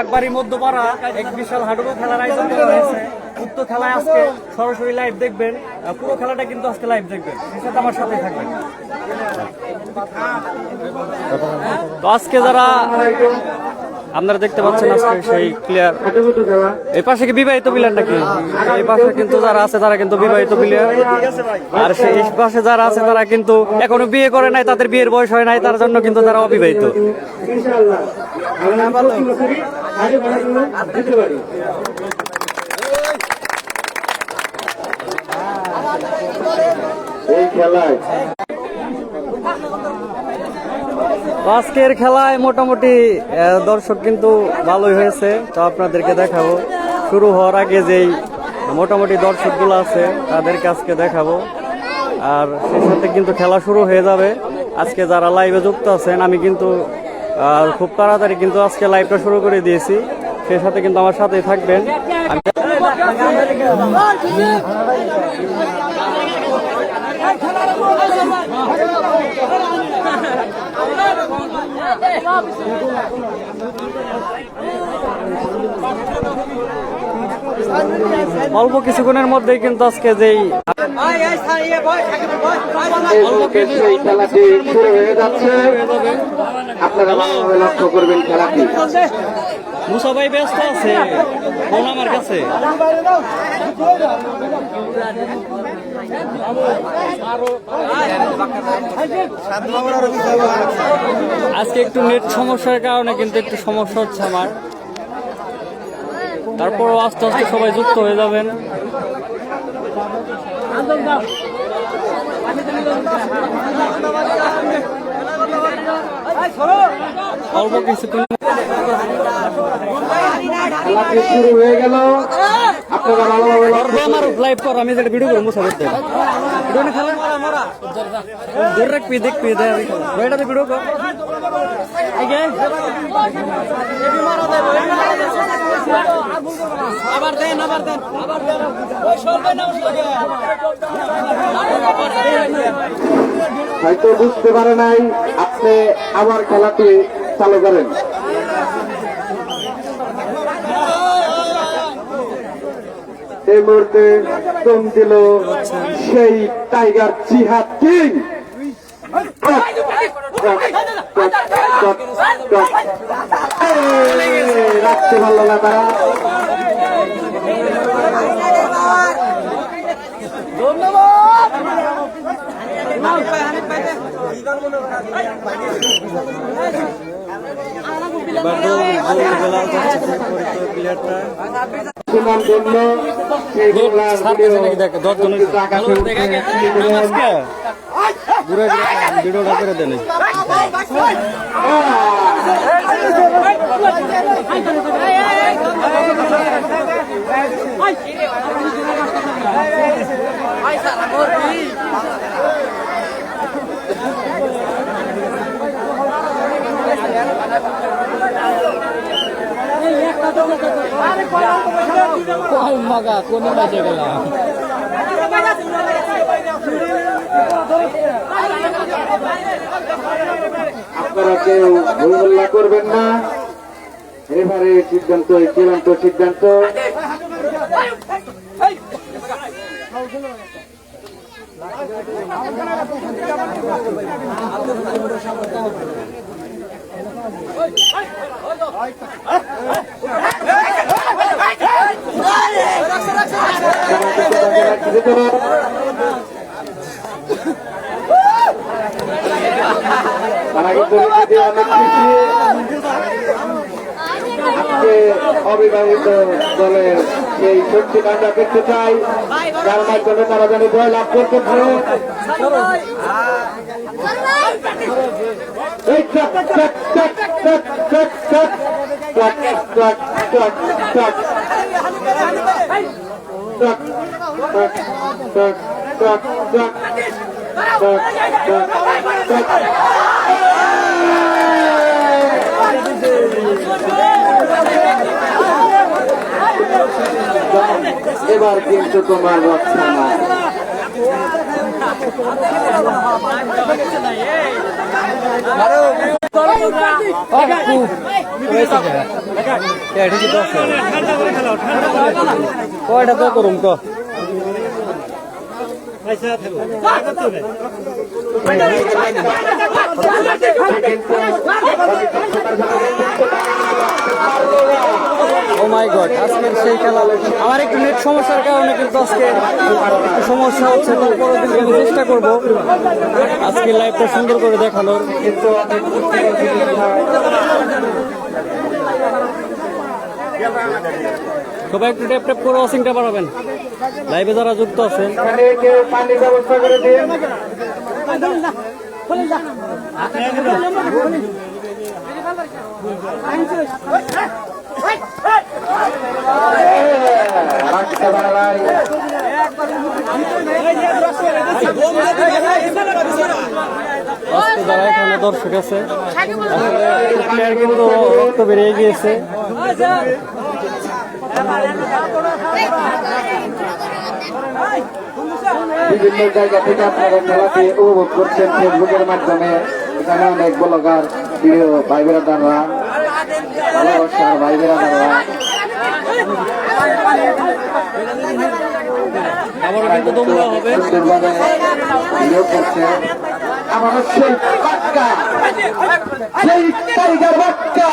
একবারই মধ্যপাড়া এক বিশাল হাডুডু খেলার আয়োজন করা হয়েছে। উক্ত খেলায় আজকে সরাসরি লাইভ দেখবেন। পুরো খেলাটা কিন্তু আজকে লাইভ দেখবেন। সেটা আমার সাথে থাকবেন। তো আজকে যারা আপনারা দেখতে পাচ্ছেন আজকে সেই প্লেয়ার এই পাশে কি বিবাহিত প্লেয়ার নাকি? এই পাশে কিন্তু যারা আছে, তারা কিন্তু বিবাহিত প্লেয়ার আর সেই পাশে যারা আছে, তারা কিন্তু এখনও বিয়ে করে নাই, তাদের বিয়ের বয়স হয় নাই, তার জন্য কিন্তু তারা অবিবাহিত। আমরা আজকের খেলায় মোটামুটি দর্শক কিন্তু ভালোই হয়েছে। তো আপনাদেরকে দেখাবো। শুরু হওয়ার আগে যেই মোটামুটি দর্শকগুলো আছে, তাদেরকে আজকে দেখাবো। আর সেই সাথে কিন্তু খেলা শুরু হয়ে যাবে। আজকে যারা লাইভে যুক্ত আছেন, আমি কিন্তু খুব তাড়াতাড়ি কিন্তু আজকে লাইভটা শুরু করে দিয়েছি। সেই সাথে কিন্তু আমার সাথেই থাকবেন। আমি অল্প কিছুক্ষণের মধ্যেই কিন্তু আজকে যেই খেলাটি শুরু হয়ে যাচ্ছে। আপনারা ভালোভাবে লক্ষ্য করবেন খেলাটি। মুসা ব্যস্ত আছে। ফোন আমার কাছে। আজকে একটু নেট সমস্যার কারণে কিন্তু একটু সমস্যা হচ্ছে আমার। তারপরও আস্তে আস্তে সবাই যুক্ত হয়ে যাবেন। অল্প কিছুক্ষণ। খেলাটি শুরু হয়ে গেল। আপনারা ভালোভাবে লক্ষ্য আমার লাইভ কর আমি যেটা ভিডিও করব মুসা করতে। ভিডিও না খেলা? দূর রাখবি দেখবি এটা ভিডিও কর। আগে। আবার দেন আবার দেন। আবার দেন ওই সরবে না হয়তো বুঝতে পারে নাই আপনি আবার খেলাটি চালু করেন। এই মুহূর্তে দম দিল সেই টাইগার জিহাদ কিং। রাখতে পারল না তারা ভিডিওটা করে দেন Ay, Sarah, por ti. কোন মগা কোন বাজে গেলাম আপনারা কেউ ভুলমুল্লা করবেন না। এবারে সিদ্ধান্ত চূড়ান্ত সিদ্ধান্ত। অবিবাহিত দলের সেই শক্তি কাণ্ডা দেখতে চাই যার মাধ্যমে তারা যেন জয় লাভ করতে পারে এই চাক, চাক, চাক, চাক, চাক, চাক। চাক, চাক, চাক, চাক, চাক, চাক, চাক, চাক। এবার কিন্তু তোমার রক্ষা কয়টা তো করুম তো ও মাই গড আজকের সেই খেলা। আমার একটু নেট সমস্যার কারণে কিন্তু আজকে একটু সমস্যা হচ্ছে তারপরে কিন্তু আমি চেষ্টা করব আজকে লাইভটা সুন্দর করে দেখানোর। কিন্তু সবাই একটু ট্যাপ ট্যাপ করে ওয়াশিংটা বাড়াবেন। লাইভে যারা যুক্ত আছেন। ব্যবস্থা করে দিন। আজকে যারা এখানে দর্শক আছে প্লেয়ার কিন্তু রক্ত বেরিয়ে গিয়েছে বিভিন্ন জায়গা থেকে আপনারা খেলাটি উপভোগ করছেন ফেসবুকের মাধ্যমে। এখানে অনেক ব্লগার প্রিয় ভাই বেড়াদাররা ভালোবাসার ভাই বেড়াদাররা কিন্তু আমার সেই বাক্কা সেই টাইগার বাক্কা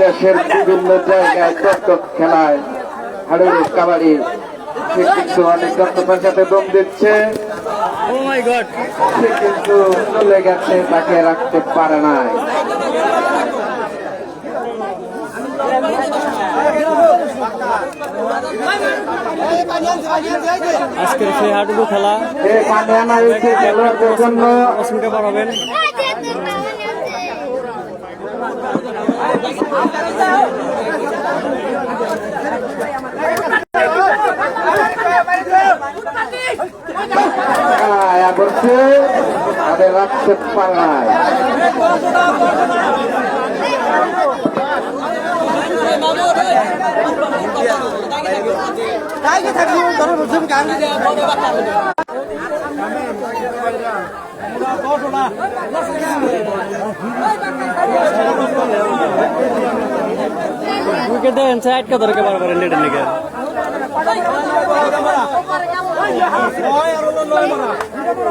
দেশের বিভিন্ন জায়গায় খেলায় হাডুডু কাবাডি সে কিন্তু অনেক দত্তকের সাথে দম দিচ্ছে সে কিন্তু চলে গেছে তাকে রাখতে পারে নাই। আজকের সেই হাডুডু খেলা খেলোয়াড়দের জন্য। ওয়াশিংটা বাড়াবেন আয়া করছে তাদের রাখতে নাই উইকেট সাইড কা ধরে বারবার নেটের নিকে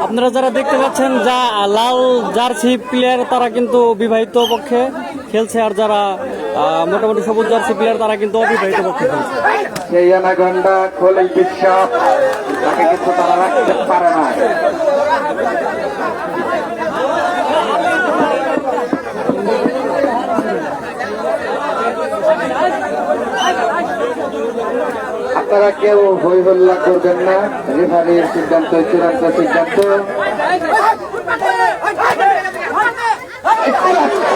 আপনারা যারা দেখতে পাচ্ছেন, যা লাল জার্সি প্লেয়ার তারা কিন্তু বিবাহিত পক্ষে খেলছে, আর যারা মোটামুটি সবুজ জার্সি প্লেয়ার তারা কিন্তু অবিবাহিত পক্ষে খেলছে। তাকে কিন্তু তারা রাখতে পারে না আপনারা কেউ হই হল্লা করবেন না। রেফারির সিদ্ধান্ত, চূড়ান্ত সিদ্ধান্ত।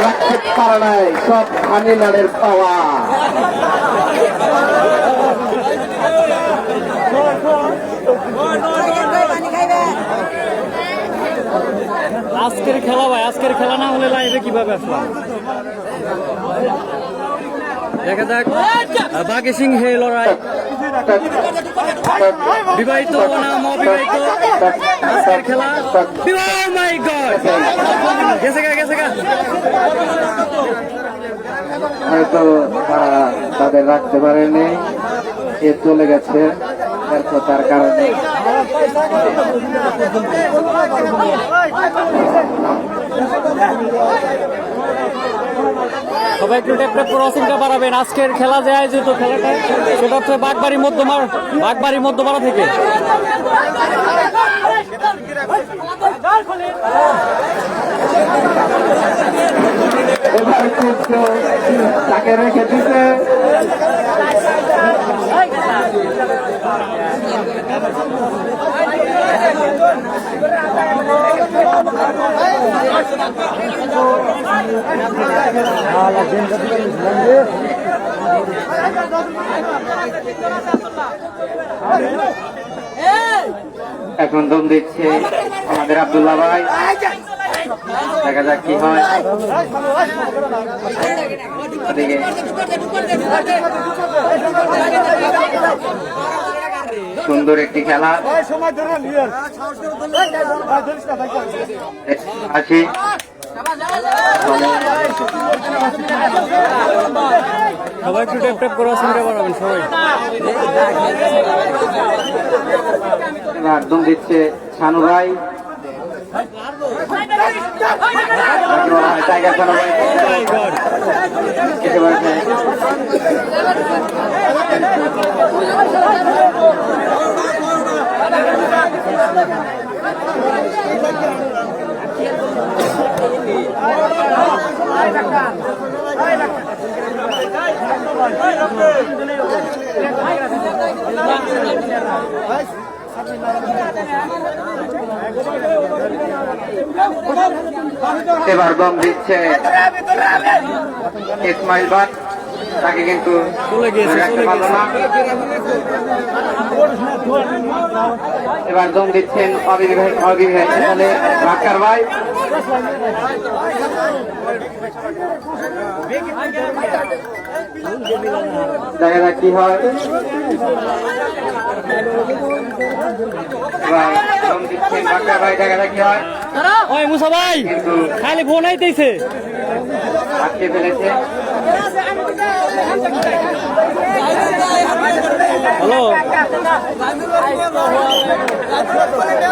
রাখতে পারে নাই, সব হানিলালের পাওয়া। আজকের খেলা ভাই, আজকের খেলা না হলে লাইভে কীভাবে আসলাম? দেখা যাক। বাঘে সিং হে লড়াই। বিবাহিত অবিবাহিত। আজকের খেলা। মাই গড গেছে গা গেছে গা। হয়তো তারা তাদের রাখতে পারেনি। এ চলে গেছে তার কারণে। সবাই একটু একটা ক্রসিংটা বাড়াবেন। আজকের খেলা যে আয়োজিত খেলাটা, সেটা হচ্ছে বাগবাড়ি মধ্যমার বাগবাড়ি মধ্যমারা থেকে। তাকে রেখে দিতে। এখন দম দিচ্ছে আমাদের আব্দুল্লাহ ভাই। দেখা যাক কি হয়। সুন্দর একটি খেলা। আছি। সবাই একটু ট্যাপ ট্যাপ করে শুনতে পারবেন সবাই। একদম দিচ্ছে ছানু ভাই। ভাই। একেবারে এবার দম দিচ্ছে ইসমাইল ভাই তাকে কিন্তু চলে গিয়েছে, চলে পারল না। এবার দম দিচ্ছেন অবিবাহিত ভাই। দেখা যাক কি হয়। এবার দম দিচ্ছেন ডাক্তার ভাই দেখা যাক কি হয়। ওই মুসা ভাই কিন্তু খালি ফোন আইতেছে। আটকে ফেলেছে। হ্যালো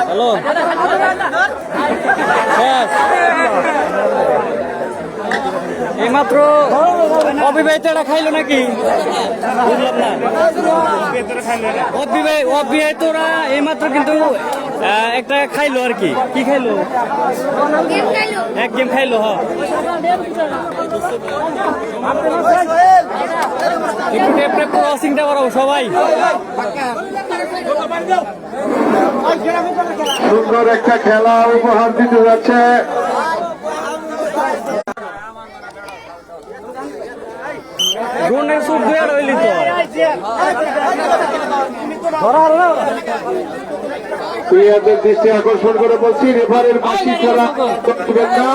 হ্যালো এইমাত্র অবিবাহিতটা খাইলো নাকি? বুঝলাম না। অবিবাহিত অবিবাহিতরা এইমাত্র কিন্তু একটা খাইলো আর কি। কি খাইলো? এক গেম খাইলো, হ। একটু টেপ টেপ ক্রসিংটা করাবো সবাই। সুন্দর একটা খেলা উপহার দিতে যাচ্ছে। সুপ দিয়ে রইলি তো। প্রিয়াদের দৃষ্টি আকর্ষণ করে বলছি রেফারের বাকি খেলা করবেন না।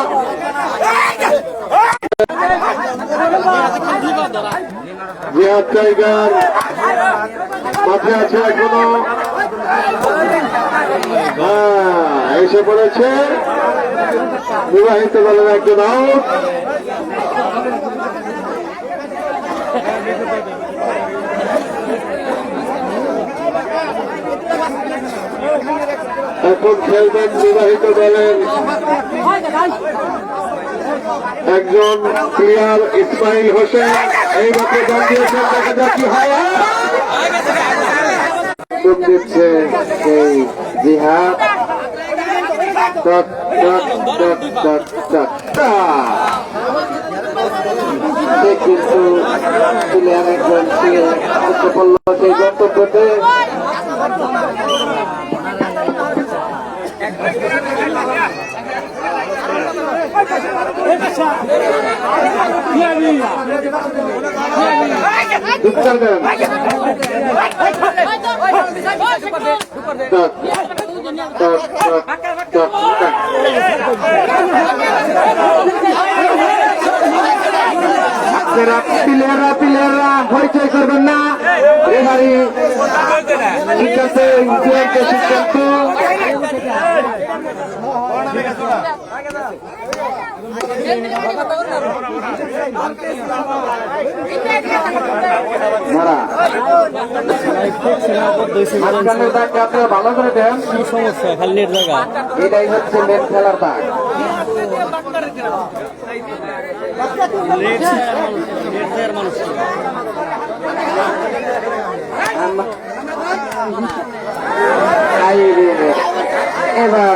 জিহাদ টাইগার, মাঠে আছে এখনও। হ্যাঁ এসে পড়েছে। বিবাহিত দলের একজন আউট এখন খেলবেন বিবাহিত দলের একজন প্লেয়ার ইসমাইল হোসেন, এই মাত্র দল দিয়েছেন, দেখা যাক কি হয়। দিচ্ছে জিহাদ। কিন্তু প্লেয়ার একজন সে সেই গন্তব্যতে টক আপনারা প্লেয়াররা প্লেয়াররা হইচই করবেন না রেফারি ঠিক আছে সিদ্ধান্ত ভালো করে দেন কি সমস্যা নেট এটাই হচ্ছে মেন খেলার দাগ নেট নেট মানুষ। এবার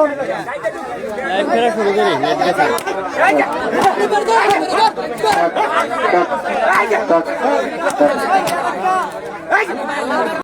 লাইভ খেলা শুরু করি টাক, টাক।